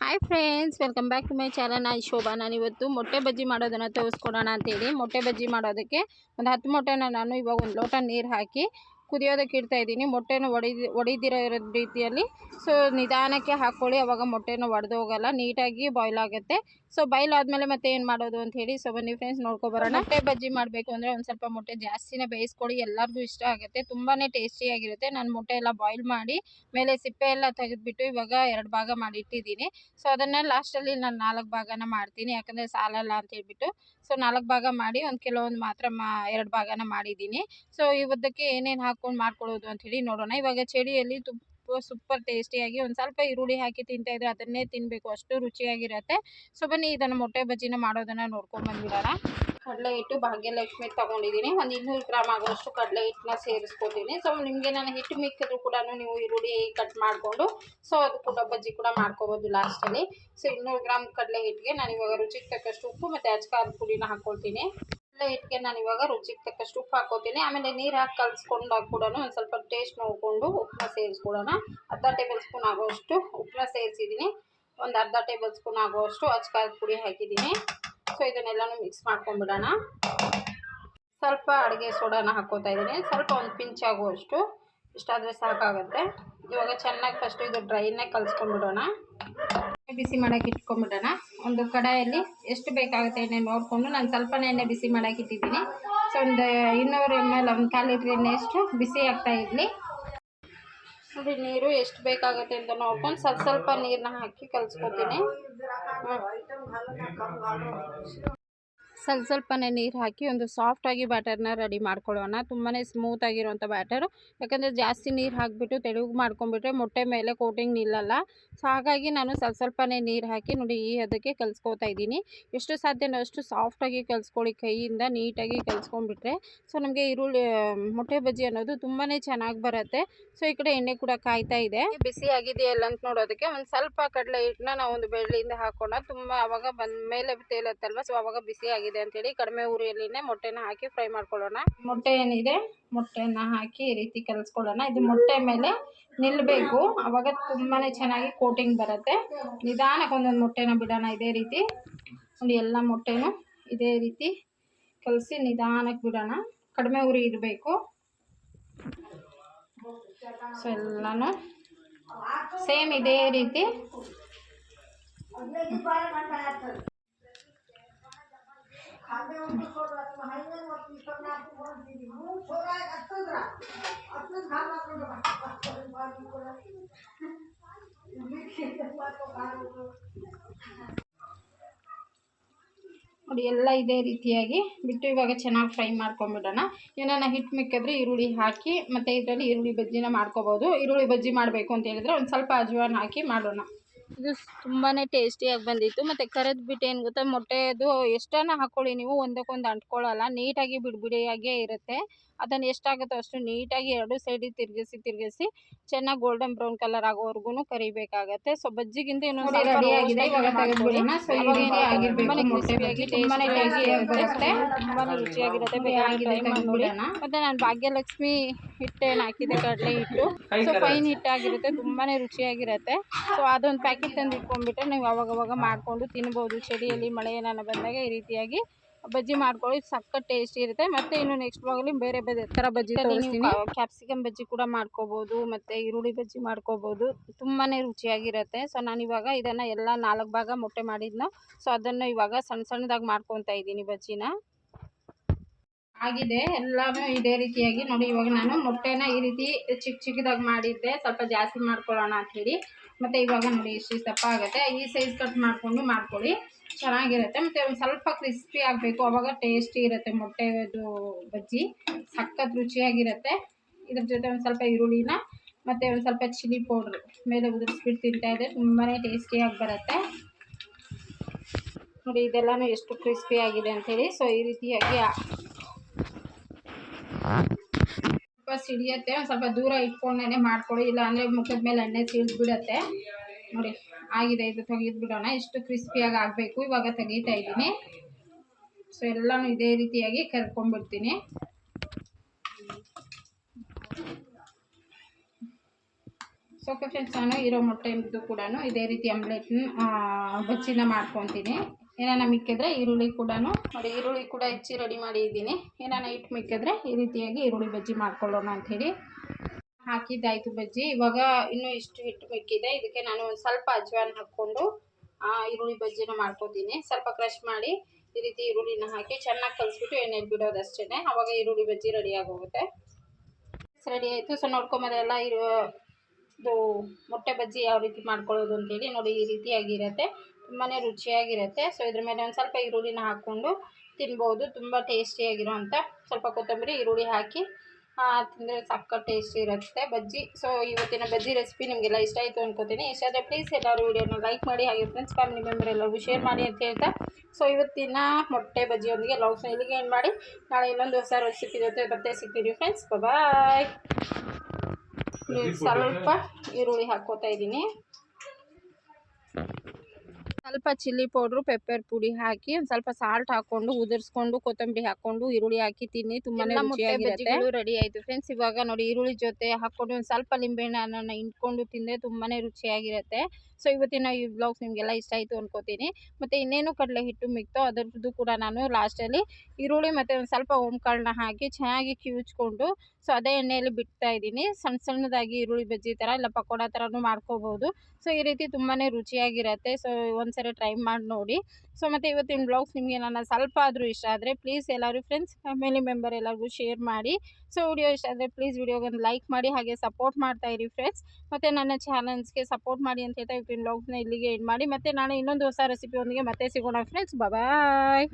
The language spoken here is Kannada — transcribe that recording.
Hi friends welcome back to my channel ನಾನು ಶೋಭಾ. ನಾನು ಇವತ್ತು ಮೊಟ್ಟೆ ಬಜ್ಜಿ ಮಾಡೋದನ್ನು ತೋರಿಸ್ಕೊಡೋಣ ಅಂತೇಳಿ. ಮೊಟ್ಟೆ ಬಜ್ಜಿ ಮಾಡೋದಕ್ಕೆ ಒಂದು ಹತ್ತು ಮೊಟ್ಟೆನ ನಾನು ಇವಾಗ ಒಂದು ಲೋಟ ನೀರು ಹಾಕಿ ಕುದಿಯೋದಕ್ಕೆ ಇಡ್ತಾ ಇದ್ದೀನಿ. ಮೊಟ್ಟೆನ ಒಡೆದು, ಒಡೆದಿರೋ ರೀತಿಯಲ್ಲಿ. ಸೊ ನಿಧಾನಕ್ಕೆ ಹಾಕ್ಕೊಳ್ಳಿ. ಅವಾಗ ಮೊಟ್ಟೆನ ಒಡೆದು ಹೋಗಲ್ಲ. ನೀಟಾಗಿ ಬಾಯ್ಲ್ ಆಗುತ್ತೆ. ಸೊ ಬಾಯ್ಲ್ ಆದಮೇಲೆ ಮತ್ತೆ ಏನು ಮಾಡೋದು ಅಂತ ಹೇಳಿ ಸೊ ಬನ್ನಿ ಫ್ರೆಂಡ್ಸ್ ನೋಡ್ಕೊಬರೋಣ ಮೊಟ್ಟೆ ಬಜ್ಜಿ ಮಾಡಬೇಕು ಅಂದರೆ ಒಂದು ಸ್ವಲ್ಪ ಮೊಟ್ಟೆ ಜಾಸ್ತಿನೇ ಬೇಯಿಸ್ಕೊಳ್ಳಿ. ಎಲ್ಲರಿಗೂ ಇಷ್ಟ ಆಗುತ್ತೆ. ತುಂಬಾ ಟೇಸ್ಟಿಯಾಗಿರುತ್ತೆ ನಾನು ಮೊಟ್ಟೆ ಎಲ್ಲ ಬಾಯ್ಲ್ ಮಾಡಿ, ಮೇಲೆ ಸಿಪ್ಪೆ ಎಲ್ಲ ತೆಗೆದುಬಿಟ್ಟು ಇವಾಗ ಎರಡು ಭಾಗ ಮಾಡಿ ಇಟ್ಟಿದ್ದೀನಿ. ಸೊ ಅದನ್ನು ಲಾಸ್ಟಲ್ಲಿ ನಾನು ನಾಲ್ಕು ಭಾಗನ ಮಾಡ್ತೀನಿ. ಯಾಕಂದರೆ ಸಾಲಲ್ಲ ಅಂತ ಹೇಳ್ಬಿಟ್ಟು. ಸೊ ನಾಲ್ಕು ಭಾಗ ಮಾಡಿ ಒಂದು ಕೆಲವೊಂದು ಮಾತ್ರ ಮಾ, ಎರಡು ಭಾಗನ ಮಾಡಿದ್ದೀನಿ. ಸೊ ಇವತ್ತಕ್ಕೆ ಏನೇನು ಹಾಕ್ಕೊಂಡು ಮಾಡ್ಕೊಳ್ಳೋದು ಅಂಥೇಳಿ ನೋಡೋಣ. ಇವಾಗ ಚಳಿಯಲ್ಲಿ ತುಪ್ಪ ಸೂಪರ್ ಟೇಸ್ಟಿಯಾಗಿ ಒಂದು ಸ್ವಲ್ಪ ಈರುಳ್ಳಿ ಹಾಕಿ ತಿಂತಾಯಿದ್ರೆ ಅದನ್ನೇ ತಿನ್ನಬೇಕು ಅಷ್ಟು ರುಚಿಯಾಗಿರುತ್ತೆ. ಸೊ ಬನ್ನಿ, ಇದನ್ನು ಮೊಟ್ಟೆ ಬಜ್ಜಿನ ಮಾಡೋದನ್ನು ನೋಡ್ಕೊಂಡು ಬಂದ್ಬಿಡೋಣ. ಕಡಲೆ ಹಿಟ್ಟು ಭಾಗ್ಯಲಕ್ಷ್ಮಿ ತೊಗೊಂಡಿದ್ದೀನಿ. ಒಂದು ಇನ್ನೂರು ಗ್ರಾಮ್ ಆಗೋಷ್ಟು ಕಡಲೆ ಹಿಟ್ಟನ್ನ ಸೇರಿಸ್ಕೊತೀನಿ. ಸೊ ನಿಮಗೆ ನಾನು ಹಿಟ್ಟು ಮಿಕ್ಕಿದ್ರು ಕೂಡ ನೀವು ಈರುಳ್ಳಿ ಕಟ್ ಮಾಡಿಕೊಂಡು, ಸೊ ಅದು ಕೂಡ ಬಜ್ಜಿ ಕೂಡ ಮಾಡ್ಕೋಬೋದು ಲಾಸ್ಟಲ್ಲಿ ಸೊ ಇನ್ನೂರು ಗ್ರಾಮ್ ಕಡಲೆ ಹಿಟ್ಟಿಗೆ ನಾನು ಇವಾಗ ರುಚಿಗೆ ತಕ್ಕಷ್ಟು ಉಪ್ಪು ಮತ್ತು ಅಚ್ಕಾದ ಪುಡಿನ ಹಾಕ್ಕೊಳ್ತೀನಿ ಹಿಟ್ಟಿಗೆ ನಾನು ಇವಾಗ ರುಚಿಗೆ ತಕ್ಕಷ್ಟು ಉಪ್ಪು ಹಾಕೋತೀನಿ ಆಮೇಲೆ ನೀರು ಹಾಕಿ ಕಲಿಸ್ಕೊಂಡಾಗ ಕೂಡ ಒಂದು ಸ್ವಲ್ಪ ಟೇಸ್ಟ್ ನೋಡಿಕೊಂಡು ಉಪ್ಪನ್ನ ಸೇರಿಸ್ಕೊಡೋಣ. ಅರ್ಧ ಟೇಬಲ್ ಸ್ಪೂನ್ ಆಗೋಷ್ಟು ಉಪ್ಪನ್ನ ಸೇರಿಸಿದ್ದೀನಿ. ಒಂದು ಅರ್ಧ ಟೇಬಲ್ ಸ್ಪೂನ್ ಆಗುವಷ್ಟು ಅಚ್ಕಾರದ ಪುಡಿ ಹಾಕಿದ್ದೀನಿ. ಸೊ ಇದನ್ನೆಲ್ಲನೂ ಮಿಕ್ಸ್ ಮಾಡ್ಕೊಂಡ್ಬಿಡೋಣ. ಸ್ವಲ್ಪ ಅಡುಗೆ ಸೋಡಾನ ಹಾಕೋತಾ ಇದ್ದೀನಿ. ಸ್ವಲ್ಪ ಒಂದು ಪಿಂಚ್ ಆಗುವಷ್ಟು. ಇಷ್ಟಾದರೆ ಸಾಕಾಗುತ್ತೆ. ಇವಾಗ ಚೆನ್ನಾಗಿ ಫಸ್ಟು ಇದು ಡ್ರೈನೇ ಕಲಿಸ್ಕೊಂಡ್ಬಿಡೋಣ. ಬಿಸಿ ಮಾಡೋಕೆ ಇಟ್ಕೊಂಡ್ಬಿಡೋಣ ಒಂದು ಕಡಾಯಲ್ಲಿ ಎಷ್ಟು ಬೇಕಾಗುತ್ತೆ ಎಣ್ಣೆ ನೋಡಿಕೊಂಡು ನಾನು ಸ್ವಲ್ಪ ಎಣ್ಣೆ ಬಿಸಿ ಮಾಡೋಕೆ ಇಟ್ಟಿದ್ದೀನಿ. ಸೊ ಒಂದು ಇನ್ನೂರು ಎಂ ಎಲ್ ಒಂದು ಕಾಲು ಲೀಟ್ರ್ ಎಣ್ಣೆ ಎಷ್ಟು ಬಿಸಿ ಆಗ್ತಾ ಇರಲಿ. ನೋಡಿ, ನೀರು ಎಷ್ಟು ಬೇಕಾಗುತ್ತೆ ಅಂತ ನೋಡ್ಕೊಂಡು ಸ್ವಲ್ಪ ಸ್ವಲ್ಪ ನೀರನ್ನ ಹಾಕಿ ಕಲಿಸ್ಕೊತೀನಿ. ಸ್ವಲ್ಪ ಸ್ವಲ್ಪನೇ ನೀರು ಹಾಕಿ ಒಂದು ಸಾಫ್ಟಾಗಿ ಬ್ಯಾಟರ್ನ ರೆಡಿ ಮಾಡ್ಕೊಳ್ಳೋಣ. ತುಂಬಾ ಸ್ಮೂತಾಗಿರುವಂಥ ಬ್ಯಾಟರು ಯಾಕಂದರೆ ಜಾಸ್ತಿ ನೀರು ಹಾಕಿಬಿಟ್ಟು ತೆಳುಗು ಮಾಡ್ಕೊಂಬಿಟ್ರೆ ಮೊಟ್ಟೆ ಮೇಲೆ ಕೋಟಿಂಗ್ ನಿಲ್ಲಲ್ಲ. ಸೊ ಹಾಗಾಗಿ ನಾನು ಸ್ವಲ್ಪ ಸ್ವಲ್ಪನೇ ನೀರು ಹಾಕಿ ನೋಡಿ ಈ ಅದಕ್ಕೆ ಕಲಿಸ್ಕೋತಾ ಇದ್ದೀನಿ. ಎಷ್ಟು ಸಾಧ್ಯನೋ ಅಷ್ಟು ಸಾಫ್ಟಾಗಿ ಕಲ್ಸ್ಕೊಳ್ಳಿ, ಕೈಯಿಂದ ನೀಟಾಗಿ ಕಲಿಸ್ಕೊಂಡ್ಬಿಟ್ರೆ. ಸೊ ನಮಗೆ ಈರುಳ್ಳಿ ಮೊಟ್ಟೆ ಬಜ್ಜಿ ಅನ್ನೋದು ತುಂಬಾ ಚೆನ್ನಾಗಿ ಬರುತ್ತೆ. ಸೊ ಈ ಕಡೆ ಎಣ್ಣೆ ಕೂಡ ಕಾಯ್ತಾ ಇದೆ. ಬಿಸಿ ಆಗಿದೆಯಲ್ಲ ಅಂತ ನೋಡೋದಕ್ಕೆ ಒಂದು ಸ್ವಲ್ಪ ಕಡಲೆ ಹಿಟ್ಟನ್ನ ನಾವು ಒಂದು ಬೆಳ್ಳಿಯಿಂದ ಹಾಕೋಣ. ತುಂಬ ಅವಾಗ ಬಂದ, ಮೇಲೆ ತೇಲತ್ತಲ್ವ? ಸೊ ಅವಾಗ ಬಿಸಿ ಆಗಿದೆ. ಅಂತೇಳಿ ಕಡಿಮೆ ಉರಿಯಲ್ಲಿನೇ ಮೊಟ್ಟೆನ ಹಾಕಿ ಫ್ರೈ ಮಾಡ್ಕೊಳ್ಳೋಣ. ಮೊಟ್ಟೆ ಏನಿದೆ? ಮೊಟ್ಟೆನ ಹಾಕಿ ಈ ರೀತಿ ಕಲಿಸ್ಕೊಳ್ಳೋಣ. ಇದು ಮೊಟ್ಟೆ ಮೇಲೆ ನಿಲ್ಲಬೇಕು ಅವಾಗ ತುಂಬಾ ಚೆನ್ನಾಗಿ ಕೋಟಿಂಗ್ ಬರುತ್ತೆ. ನಿಧಾನಕ್ಕೆ ಒಂದೊಂದು ಮೊಟ್ಟೆನ ಬಿಡೋಣ ಇದೇ ರೀತಿ. ಒಂದು ಎಲ್ಲ ಮೊಟ್ಟೆನೂ ಇದೇ ರೀತಿ ಕಲಸಿ ನಿಧಾನಕ್ಕೆ ಬಿಡೋಣ. ಕಡಿಮೆ ಉರಿ ಇರಬೇಕು. ಸೊ ಎಲ್ಲನೂ ಸೇಮ್ ಇದೇ ರೀತಿ. ನೋಡಿ, ಎಲ್ಲ ಇದೇ ರೀತಿಯಾಗಿ ಬಿಟ್ಟು ಇವಾಗ ಚೆನ್ನಾಗಿ ಫ್ರೈ ಮಾಡ್ಕೊಂಬಿಡೋಣ ಏನಾನ ಹಿಟ್ಟು ಮಿಕ್ಕಿದ್ರೆ ಈರುಳ್ಳಿ ಹಾಕಿ, ಮತ್ತು ಇದರಲ್ಲಿ ಈರುಳ್ಳಿ ಬಜ್ಜಿನ ಮಾಡ್ಕೋಬೋದು. ಈರುಳ್ಳಿ ಬಜ್ಜಿ ಮಾಡಬೇಕು ಅಂತ ಹೇಳಿದ್ರೆ ಒಂದು ಸ್ವಲ್ಪ ಅಜ್ವಾನ್ ಹಾಕಿ ಮಾಡೋಣ. ಇದು ತುಂಬಾ ಟೇಸ್ಟಿಯಾಗಿ ಬಂದಿತ್ತು. ಮತ್ತೆ ಕರೆದು ಬಿಟ್ಟು ಏನ್ ಗೊತ್ತಾ, ಮೊಟ್ಟೆದು ಎಷ್ಟನ್ನ ಹಾಕೊಳ್ಳಿ ನೀವು ಒಂದಕ್ಕೊಂದು ಅಂಟ್ಕೊಳ್ಳಲ್ಲ, ನೀಟಾಗಿ ಬಿಡಿ ಬಿಡಿಯಾಗೇ ಇರುತ್ತೆ. ಅದನ್ನು ಎಷ್ಟಾಗುತ್ತೋ ಅಷ್ಟು ನೀಟಾಗಿ ಎರಡು ಸೈಡಿಗೆ ತಿರುಗಿಸಿ ತಿರುಗಿಸಿ ಚೆನ್ನಾಗಿ ಗೋಲ್ಡನ್ ಬ್ರೌನ್ ಕಲರ್ ಆಗೋವರೆಗೂ ಕರಿಬೇಕಾಗತ್ತೆ. ಸೊ ಬಜ್ಜಿಗಿಂತ ಇನ್ನೊಂದು ತುಂಬಾ ರುಚಿಯಾಗಿರುತ್ತೆ. ಮತ್ತೆ ನಾನು ಭಾಗ್ಯಲಕ್ಷ್ಮಿ ಹಿಟ್ಟೇನು ಹಾಕಿದೆ ಕಡಲೆ ಹಿಟ್ಟು. ಸೊ ಫೈನ್ ಹಿಟ್ಟಾಗಿರುತ್ತೆ ತುಂಬಾ ರುಚಿಯಾಗಿರುತ್ತೆ. ಸೊ ಅದೊಂದು ಪ್ಯಾಕೆಟ್ ತಂದು ಇಟ್ಕೊಂಡ್ಬಿಟ್ರೆ ನೀವು ಅವಾಗವಾಗ ಮಾಡಿಕೊಂಡು ತಿನ್ಬೋದು. ಚಳಿಯಲ್ಲಿ ಮಳೆ ಏನಾನ ಬಂದಾಗ ಈ ರೀತಿಯಾಗಿ ಬಜ್ಜಿ ಮಾಡ್ಕೊಳ್ಳಿ ಸಖತ್ ಟೇಸ್ಟಿ ಇರುತ್ತೆ. ಮತ್ತೆ ಇನ್ನು ನೆಕ್ಸ್ಟ್ ಬ್ಲಾಗಲ್ಲಿ ಬೇರೆ ಬೇರೆ ಥರ ಬಜ್ಜಿ ತೋರಿಸ್ತೀನಿ. ಕ್ಯಾಪ್ಸಿಕಮ್ ಬಜ್ಜಿ ಕೂಡ ಮಾಡ್ಕೋಬಹುದು ಮತ್ತು ಈರುಳ್ಳಿ ಬಜ್ಜಿ ಮಾಡ್ಕೋಬೋದು. ತುಂಬಾನೇ ರುಚಿಯಾಗಿರುತ್ತೆ. ಸೊ ನಾನು ಇವಾಗ ಇದನ್ನು ಎಲ್ಲ ನಾಲ್ಕು ಭಾಗ ಮೊಟ್ಟೆ ಮಾಡಿದ್ನ. ಸೊ ಅದನ್ನು ಇವಾಗ ಸಣ್ಣ ಸಣ್ಣದಾಗಿ ಮಾಡ್ಕೊತಾ ಇದ್ದೀನಿ ಬಜ್ಜಿನ. ಆಗಿದೆ. ಎಲ್ಲಾನು ಇದೇ ರೀತಿಯಾಗಿ ನೋಡಿ ಇವಾಗ ನಾನು ಮೊಟ್ಟೆನ ಈ ರೀತಿ ಚಿಕ್ಕ ಚಿಕ್ಕದಾಗಿ ಮಾಡಿದ್ದೆ. ಸ್ವಲ್ಪ ಜಾಸ್ತಿ ಮಾಡ್ಕೊಳ್ಳೋಣ ಅಂಥೇಳಿ ಮತ್ತು ಇವಾಗ ನೋಡಿ ಇಷ್ಟು ದಪ್ಪ ಆಗುತ್ತೆ. ಈ ಸೈಜ್ ಕಟ್ ಮಾಡಿಕೊಂಡು ಮಾಡ್ಕೊಳ್ಳಿ. ಚೆನ್ನಾಗಿರುತ್ತೆ. ಮತ್ತು ಒಂದು ಸ್ವಲ್ಪ ಕ್ರಿಸ್ಪಿ ಆಗಬೇಕು. ಅವಾಗ ಟೇಸ್ಟಿ ಇರುತ್ತೆ ಮೊಟ್ಟೆದು ಬಜ್ಜಿ. ಸಖತ್ ರುಚಿಯಾಗಿರುತ್ತೆ. ಇದ್ರ ಜೊತೆ ಒಂದು ಸ್ವಲ್ಪ ಈರುಳ್ಳಿನ ಮತ್ತು ಒಂದು ಸ್ವಲ್ಪ ಚಿಲ್ಲಿ ಪೌಡ್ರ್ ಮೇಲೆ ಉದುರಿಸ್ಬಿಟ್ಟು ತಿಂತಾಯಿದ್ರೆ ತುಂಬಾ ಟೇಸ್ಟಿಯಾಗಿ ಬರುತ್ತೆ. ನೋಡಿ, ಇದೆಲ್ಲನೂ ಎಷ್ಟು ಕ್ರಿಸ್ಪಿ ಆಗಿದೆ ಅಂಥೇಳಿ ಸೊ ಈ ರೀತಿಯಾಗಿ ಸ್ವಲ್ಪ ಸಿಡಿಯುತ್ತೆ ಒಂದು ಸ್ವಲ್ಪ ದೂರ ಇಟ್ಕೊಂಡೇ ಮಾಡ್ಕೊಳ್ಳಿ ಇಲ್ಲ ಅಂದರೆ ಮುಖದ ಮೇಲೆ ಎಣ್ಣೆ ಬಿಡುತ್ತೆ ನೋಡಿ, ಆಗಿದೆ. ಇದು ತೆಗೆದು ಬಿಡೋಣ ಎಷ್ಟು ಕ್ರಿಸ್ಪಿಯಾಗಿ ಆಗಬೇಕು. ಇವಾಗ ತೆಗಿತಾ ಇದ್ದೀನಿ. ಸೊ ಎಲ್ಲನೂ ಇದೇ ರೀತಿಯಾಗಿ ಕರ್ಕೊಂಡ್ಬಿಡ್ತೀನಿ. ಸೊ ಫ್ರೆಂಡ್ಸ್ ನಾನು ಇರೋ ಮೊಟ್ಟೆದು ಕೂಡ ಇದೇ ರೀತಿ ಆಮ್ಲೆಟ್ನ ಬಚ್ಚಿನ ಮಾಡ್ಕೊತೀನಿ. ಏನಾನ ಮಿಕ್ಕಿದ್ರೆ ಈರುಳ್ಳಿ ಕೂಡ ನೋಡಿ ಈರುಳ್ಳಿ ಕೂಡ ಹೆಚ್ಚಿ ರೆಡಿ ಮಾಡಿದ್ದೀನಿ. ಏನಾನ ಹಿಟ್ಟು ಮಿಕ್ಕಿದ್ರೆ ಈ ರೀತಿಯಾಗಿ ಈರುಳ್ಳಿ ಬಜ್ಜಿ ಮಾಡ್ಕೊಳ್ಳೋಣ ಅಂಥೇಳಿ. ಹಾಕಿದ್ದಾಯಿತು ಬಜ್ಜಿ. ಇವಾಗ ಇನ್ನೂ ಇಷ್ಟು ಹಿಟ್ಟು ಮಿಕ್ಕಿದೆ ಇದಕ್ಕೆ ನಾನು ಒಂದು ಸ್ವಲ್ಪ ಅಜ್ವಾನ ಹಾಕ್ಕೊಂಡು ಆ, ಈರುಳ್ಳಿ ಬಜ್ಜಿನ ಮಾಡ್ಕೊತೀನಿ. ಸ್ವಲ್ಪ ಕ್ರಷ್ ಮಾಡಿ ಈ ರೀತಿ ಈರುಳ್ಳಿನ ಹಾಕಿ ಚೆನ್ನಾಗಿ ಕಲಿಸ್ಬಿಟ್ಟು ಎಣ್ಣೆಲಿ ಬಿಡೋದಷ್ಟೇ ಅವಾಗ ಈರುಳ್ಳಿ ಬಜ್ಜಿ ರೆಡಿ ಆಗೋಗುತ್ತೆ. ರೆಡಿ ಆಯಿತು. ಸೊ ನೋಡ್ಕೊಂಬದೆಲ್ಲ ಇರೋ ಇದು ಮೊಟ್ಟೆ ಬಜ್ಜಿ ಯಾವ ರೀತಿ ಮಾಡ್ಕೊಳ್ಳೋದು ಅಂತೇಳಿ ನೋಡಿ ಈ ರೀತಿಯಾಗಿರುತ್ತೆ ತುಂಬಾ ರುಚಿಯಾಗಿರುತ್ತೆ. ಸೊ ಇದ್ರ ಮೇಲೆ ಒಂದು ಸ್ವಲ್ಪ ಈರುಳ್ಳಿನ ಹಾಕ್ಕೊಂಡು ತಿನ್ಬೋದು. ತುಂಬ ಟೇಸ್ಟಿಯಾಗಿರುವಂಥ ಸ್ವಲ್ಪ ಕೊತ್ತಂಬರಿ ಈರುಳ್ಳಿ ಹಾಕಿ ತಿಂದರೆ ಸಕ್ಕ ಟೇಸ್ಟಿ ಇರುತ್ತೆ. ಬಜ್ಜಿ ಸೊ ಇವತ್ತಿನ ಬಜ್ಜಿ ರೆಸಿಪಿ ನಿಮಗೆಲ್ಲ ಇಷ್ಟ ಆಯಿತು ಅನ್ಕೋತೀನಿ. ಇಷ್ಟ ಆದರೆ ಪ್ಲೀಸ್ ಎಲ್ಲರೂ ವಿಡಿಯೋನ ಲೈಕ್ ಮಾಡಿ ಹಾಗೆ ಫ್ರೆಂಡ್ಸ್ ಫ್ಯಾಮಿಲಿ ಮೆಂಬರ್ ಎಲ್ಲರಿಗೂ ಶೇರ್ ಮಾಡಿ ಅಂತ ಹೇಳ್ತಾ. ಸೊ ಇವತ್ತಿನ ಮೊಟ್ಟೆ ಬಜ್ಜಿಯೊಂದಿಗೆ ಲವ್ಸ್ನ ಇಲ್ಲಿಗೆ ಏನು ಮಾಡಿ. ನಾಳೆ ಇನ್ನೊಂದು ಹೊಸ ರೆಸಿಪಿ ಜೊತೆ ಮತ್ತೆ ಸಿಗ್ತೀವಿ ಫ್ರೆಂಡ್ಸ್ ಬಾಯ್ ಸ್ವಲ್ಪ ಈರುಳ್ಳಿ ಹಾಕ್ಕೋತಾ ಇದ್ದೀನಿ. ಸ್ವಲ್ಪ ಚಿಲ್ಲಿ ಪೌಡ್ರು ಪೆಪ್ಪರ್ ಪುಡಿ ಹಾಕಿ ಒಂದು ಸ್ವಲ್ಪ ಸಾಲ್ಟ್ ಹಾಕೊಂಡು ಉದುರಿಸ್ಕೊಂಡು ಕೊತ್ತಂಬರಿ ಹಾಕೊಂಡು ಈರುಳ್ಳಿ ಹಾಕಿ ತಿನ್ನಿ ತುಂಬಾನೇ ರುಚಿಯಾಗಿರುತ್ತೆ. ರೆಡಿ ಆಯ್ತು. ಫ್ರೆಂಡ್ಸ್ ಇವಾಗ ನೋಡಿ ಈರುಳ್ಳಿ ಜೊತೆ ಹಾಕೊಂಡು ಒಂದು ಸ್ವಲ್ಪ ಲಿಂಬೆಹಣ್ಣನ್ನ ಹಿಂಡ್ಕೊಂಡು ತಿಂದರೆ ತುಂಬಾನೇ ರುಚಿಯಾಗಿರುತ್ತೆ. ಸೊ ಇವತ್ತಿನ ಈ ಬ್ಲಾಗ್ಸ್ ನಿಮಗೆಲ್ಲ ಇಷ್ಟ ಆಯಿತು ಅನ್ಕೋತೀನಿ. ಮತ್ತು ಇನ್ನೇನು ಕಡಲೆ ಹಿಟ್ಟು ಮಿಕ್ತೋ ಅದರದ್ದು ಕೂಡ ನಾನು ಲಾಸ್ಟಲ್ಲಿ ಈರುಳ್ಳಿ ಮತ್ತು ಒಂದು ಸ್ವಲ್ಪ ಓಂಕಾಳನ್ನ ಹಾಕಿ ಚೆನ್ನಾಗಿ ಕಿವುಚ್ಕೊಂಡು ಸೊ ಅದೇ ಎಣ್ಣೆಯಲ್ಲಿ ಬಿಡ್ತಾ ಇದ್ದೀನಿ. ಸಣ್ಣ ಸಣ್ಣದಾಗಿ ಈರುಳ್ಳಿ ಬಜ್ಜಿ ಥರ ಇಲ್ಲ ಪಕೋಡ ಥರನೂ ಮಾಡ್ಕೋಬೋದು. ಸೊ ಈ ರೀತಿ ತುಂಬಾ ರುಚಿಯಾಗಿರುತ್ತೆ. ಸೊ ಒಂದ್ಸರಿ ಟ್ರೈ ಮಾಡಿ ನೋಡಿ. ಸೊ ಮತ್ತು ಇವತ್ತಿನ ಬ್ಲಾಗ್ಸ್ ನಿಮಗೆ ನನ್ನ ಸ್ವಲ್ಪ ಆದರೂ ಇಷ್ಟ ಆದರೆ ಪ್ಲೀಸ್ ಎಲ್ಲರೂ ಫ್ರೆಂಡ್ಸ್, ಫ್ಯಾಮಿಲಿ ಮೆಂಬರ್ ಎಲ್ಲರಿಗೂ ಶೇರ್ ಮಾಡಿ. ಸೊ ವಿಡಿಯೋ ಇಷ್ಟ ಆದರೆ ಪ್ಲೀಸ್ ವಿಡಿಯೋಗೊಂದು ಲೈಕ್ ಮಾಡಿ, ಹಾಗೆ ಸಪೋರ್ಟ್ ಮಾಡ್ತಾ ಇರಿ ಫ್ರೆಂಡ್ಸ್. ಮತ್ತು ನನ್ನ ಚಾನಲ್ಸ್ಗೆ ಸಪೋರ್ಟ್ ಮಾಡಿ ಅಂತ ಹೇಳ್ತಾ ಇವತ್ತಿನ ಬ್ಲಾಗ್ಸ್ನ ಇಲ್ಲಿಗೆ ಎಂಡ್ ಮಾಡಿ. ಮತ್ತು ನಾಳೆ ಇನ್ನೊಂದು ಹೊಸ ರೆಸಿಪಿಯೊಂದಿಗೆ ಮತ್ತೆ ಸಿಗೋಣ ಫ್ರೆಂಡ್ಸ್. ಬಾಯ್